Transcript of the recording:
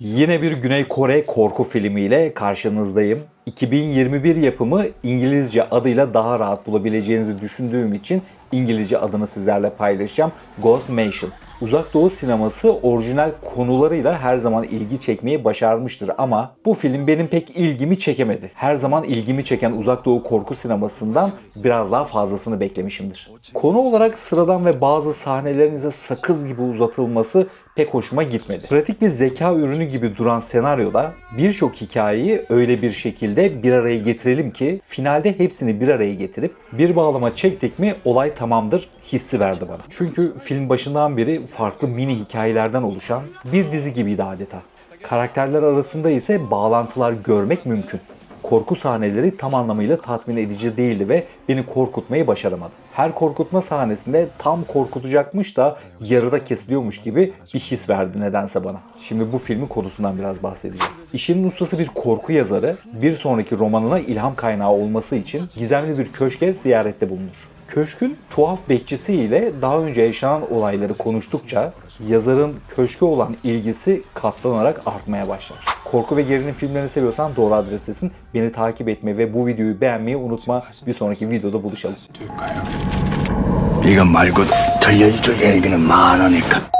Yine bir Güney Kore korku filmiyle karşınızdayım. 2021 yapımı İngilizce adıyla daha rahat bulabileceğinizi düşündüğüm için İngilizce adını sizlerle paylaşacağım. Ghost Nation. Uzak Doğu sineması orijinal konularıyla her zaman ilgi çekmeyi başarmıştır ama bu film benim pek ilgimi çekemedi. Her zaman ilgimi çeken Uzak Doğu korku sinemasından biraz daha fazlasını beklemişimdir. Konu olarak sıradan ve bazı sahnelerin ise sakız gibi uzatılması pek hoşuma gitmedi. Pratik bir zeka ürünü gibi duran senaryoda birçok hikayeyi öyle bir şekilde bir araya getirelim ki finalde hepsini bir araya getirip bir bağlama çektik mi olay tamamdır hissi verdi bana. Çünkü film başından beri farklı mini hikayelerden oluşan bir dizi gibiydi adeta. Karakterler arasında ise bağlantılar görmek mümkün. Korku sahneleri tam anlamıyla tatmin edici değildi ve beni korkutmayı başaramadı. Her korkutma sahnesinde tam korkutacakmış da yarıda kesiliyormuş gibi bir his verdi nedense bana. Şimdi bu filmin konusundan biraz bahsedeceğim. İşinin ustası bir korku yazarı bir sonraki romanına ilham kaynağı olması için gizemli bir köşke ziyarette bulunur. Köşkün tuhaf bekçisi ile daha önce yaşanan olayları konuştukça yazarın köşke olan ilgisi katlanarak artmaya başlar. Korku ve gerilim filmlerini seviyorsan doğru adrestesin. Beni takip etmeyi ve bu videoyu beğenmeyi unutma. Bir sonraki videoda buluşalım. 이것 말고도 들려줄 얘기는 많으니까